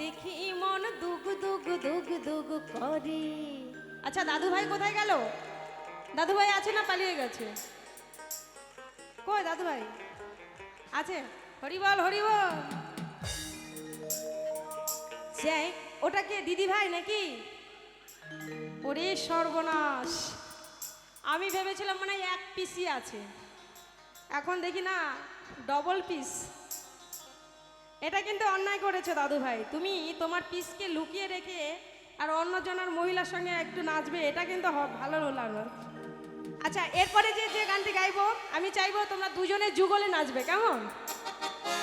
দেখি মন দুগ দুগ দুগ দুগ করে। আচ্ছা দাদু ভাই কোথায় গেল? দাদু ভাই আছে না পালিয়ে গেছে? কই দাদু ভাই আছে? হরিবল হরিবল। যাই, ওটা কে দিদি ভাই নাকি? ওরে সর্বনাশ। আমি ভেবেছিলাম মানে এক পিসই আছে। এখন দেখি না ডবল পিস এটা কিন্তু অন্যায় করেছ দাদু ভাই তুমি তোমার পিসকে লুকিয়ে রেখে আর অন্যজনের মহিলার সঙ্গে একটু নাচবে, এটা কিন্তু ভালো লাগল আচ্ছা এরপরে যে যে গানটি গাইবো, আমি চাইব তোমরা দুজনে যুগলে নাচবে, কেমন?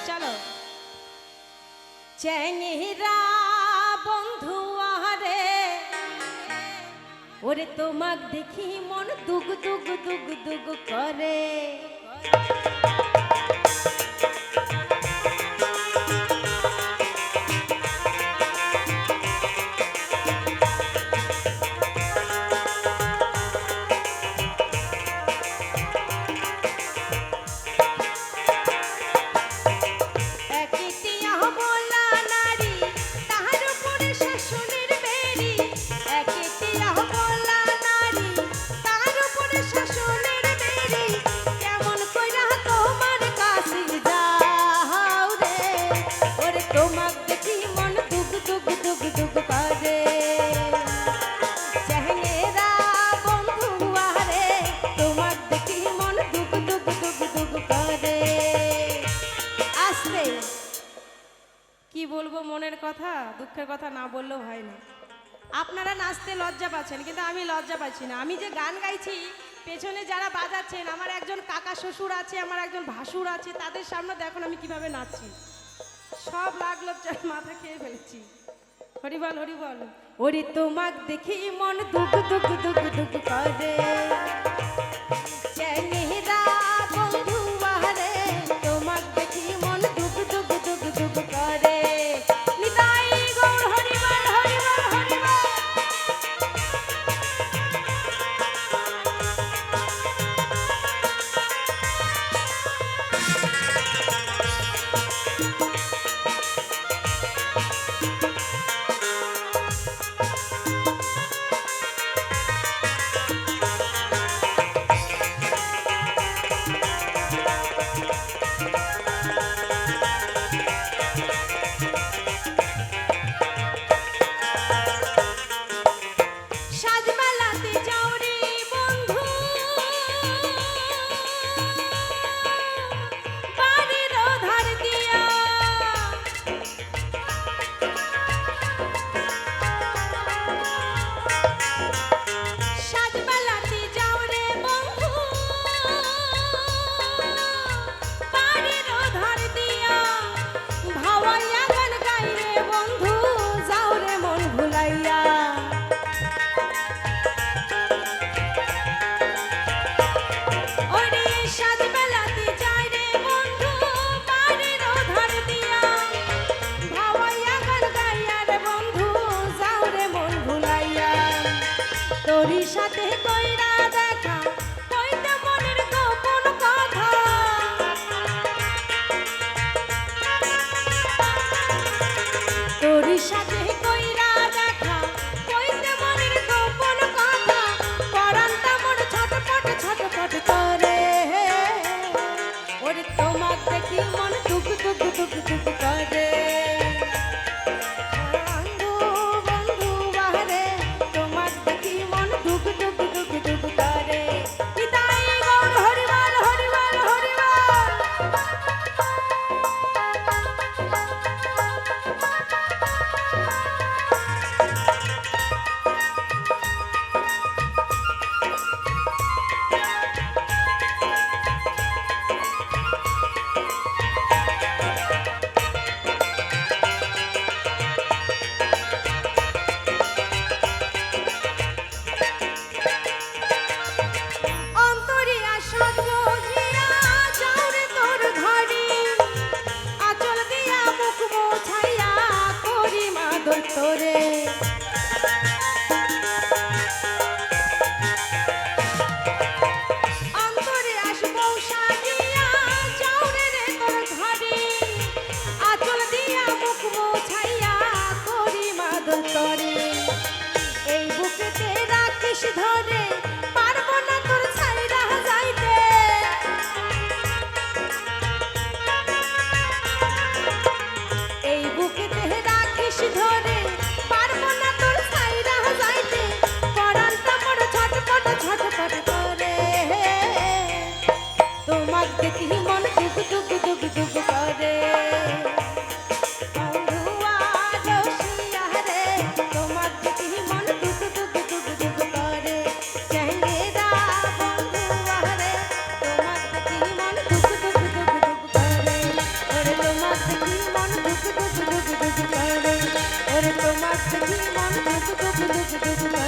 চলো। বন্ধু আহারে, ওরে তোমাক দেখি মন দুগ দুগ দুগ দুগ করে। কি বলব মনের কথা? দুঃখের কথা না বললেও হয় না। আপনারা নাচতে লজ্জা পাচ্ছেন, কিন্তু আমি লজ্জা পাচ্ছি না। আমি যে গান গাইছি, পেছনে যারা বাজাচ্ছেন, আমার একজন কাকা শ্বশুর আছে, আমার একজন ভাসুর আছে, তাদের সামনে দেখুন আমি কীভাবে নাচছি। সব লাগ লজ্জার মাথা খেয়ে ফেলেছি। হরিবল হরিবল ওরে তোমাক দেখি মন দুঃখ দুঃখ দুঃখ দুঃখ করে। তোরই সাথে কইরা দেখা তোমার দেখি মন টুক টুক টুক টুক করে তোমার থেকে মন দুঃখ দুঃখ দুঃখ দুঃখ